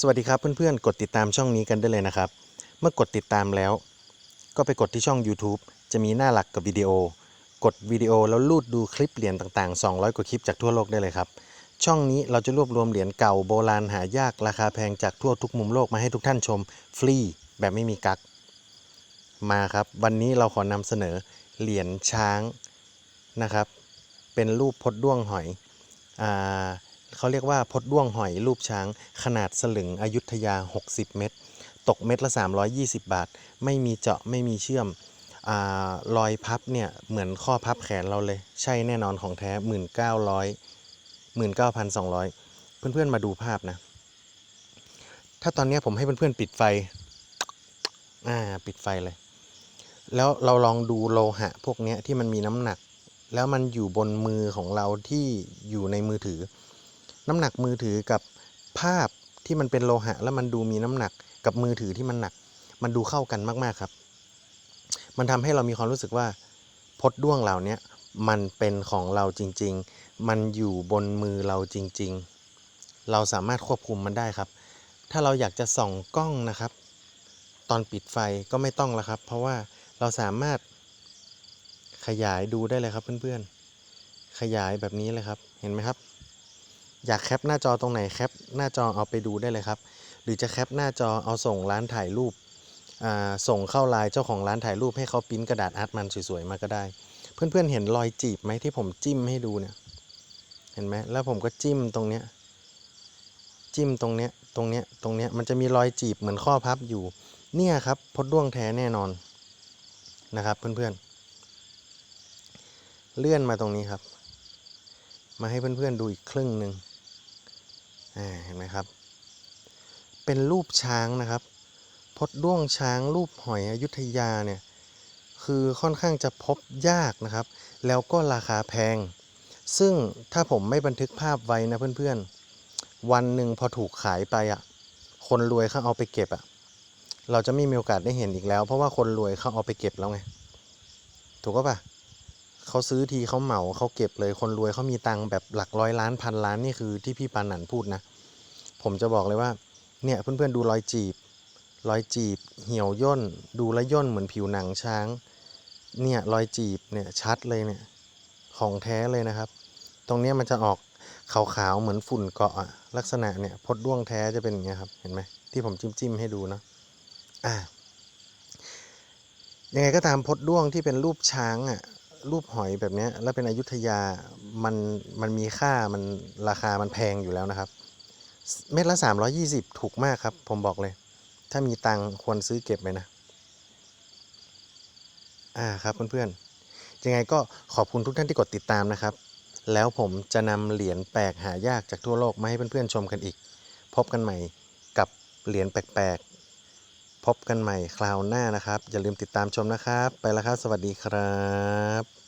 สวัสดีครับเพื่อนๆ กดติดตามช่องนี้กันได้เลยนะครับ เมื่อกดติดตามแล้ว ก็ไปกดที่ช่อง YouTube จะมีหน้าหลักกับวิดีโอ กดวิดีโอแล้วลูดดูคลิปเหรียญต่างๆ 200 กว่าคลิปจากทั่วโลกได้เลยครับ ช่องนี้เราจะรวบรวมเหรียญเก่าโบราณหายากราคาแพงจากทั่วทุกมุมโลกมาให้ทุกท่านชม ฟรีแบบไม่มีกักมาครับ วันนี้เราขอนำเสนอเหรียญช้างนะครับ เป็นรูปพดด้วงหอยอ่า เขาเรียกว่าพดด้วงหอยรูปช้าง ขนาดสลึงอยุธยา 60 เม็ดตกเม็ดละ 320 บาท ไม่มีเจาะไม่มีเชื่อมอรอยพับเนี่ยเหมือนข้อพับแขนเราเลย ใช่แน่นอนของแท้ 1900 19,200 เพื่อนๆมาดูภาพนะ ถ้าตอนนี้ผมให้เพื่อนๆปิดไฟ อ่า ปิดไฟเลย แล้วเราลองดูโลหะพวกนี้ที่มันมีน้ำหนัก แล้วมันอยู่บนมือของเราที่อยู่ในมือถือ น้ำหนักมือถือกับภาพที่มันเป็นโลหะ แล้วมันดูมีน้ำหนักกับมือถือที่มันหนัก มันดูเข้ากันมากๆครับ มันทำให้เรามีความรู้สึกว่าพดด้วงเหล่านี้มันเป็นของเราจริง ๆ มันอยู่บนมือเราจริง ๆ เราสามารถควบคุมมันได้ครับ ถ้าเราอยากจะส่องกล้องนะครับ ตอนปิดไฟก็ไม่ต้องแล้วครับ เพราะว่าเราสามารถขยายดูได้เลยครับเพื่อนๆ ขยายแบบนี้เลยครับ เห็นไหมครับ อยากแคปหน้าจอตรงไหนแคปหน้าจอเอาไปดูได้เลยครับ หรือจะแคปหน้าจอเอาส่งร้านถ่ายรูปส่งเข้าไลน์เจ้าของร้านถ่ายรูปให้เขาปริ้นกระดาษอาร์ตมันสวยๆมาก็ได้ เพื่อนๆเห็นรอยจีบไหมที่ผมจิ้มให้ดูเนี่ยเห็นไหมแล้วผมก็จิ้มตรงเนี้ยจิ้มตรงเนี้ยตรงเนี้ยตรงเนี้ยมันจะมีรอยจีบเหมือนข้อพับอยู่ เนี่ยครับพดด้วงแท้แน่นอนนะครับเพื่อนๆ เลื่อนมาตรงนี้ครับ มาให้เพื่อนๆดูอีกครึ่งหนึ่ง เห็นไหมครับ เป็นรูปช้างนะครับ พดด้วงช้างรูปหอยอยุธยาเนี่ยคือค่อนข้างจะพบยากนะครับ แล้วก็ราคาแพง ซึ่งถ้าผมไม่บันทึกภาพไว้นะเพื่อนๆ วันหนึ่งพอถูกขายไปอะ คนรวยเขาเอาไปเก็บอะ เราจะไม่มีโอกาสได้เห็นอีกแล้ว เพราะว่าคนรวยเขาเอาไปเก็บแล้วไง ถูกก็ปะ เขาซื้อทีเขาเหมาเขาเก็บเลยคนรวยเขามีตังค์แบบหลักร้อยล้านพันล้านนี่คือที่พี่ปานันพูดนะ ผมจะบอกเลยว่าเนี่ยเพื่อนๆดูรอยจีบ รอยจีบ เหี่ยวย่น ดูและย่นเหมือนผิวหนังช้าง เนี่ยรอยจีบเนี่ยชัดเลยเนี่ยของแท้เลยนะครับ ตรงนี้มันจะออกขาวๆเหมือนฝุ่นเกาะลักษณะเนี่ยพดด้วงแท้จะเป็นอย่างเงี้ยครับเห็นไหมที่ผมจิ้มๆให้ดูเนาะอ่ายังไงก็ตามพดด้วงที่เป็นรูปช้างอะ รูปหอยแบบนี้แล้วเป็นอยุธยามันมันมีค่ามันราคามันแพงอยู่แล้วนะครับ เม็ดละ 320 ถูกมากครับ ผมบอกเลย ถ้ามีตังค์ควรซื้อเก็บไว้นะ อ่าครับเพื่อนๆยังไงก็ขอบคุณทุกท่านที่กดติดตามนะครับ แล้วผมจะนำเหรียญแปลกหายากจากทั่วโลกมาให้เพื่อนๆชมกันอีก พบกันใหม่กับเหรียญแปลก พบกันใหม่คราวหน้านะครับ อย่าลืมติดตามชมนะครับ ไปแล้วครับ สวัสดีครับ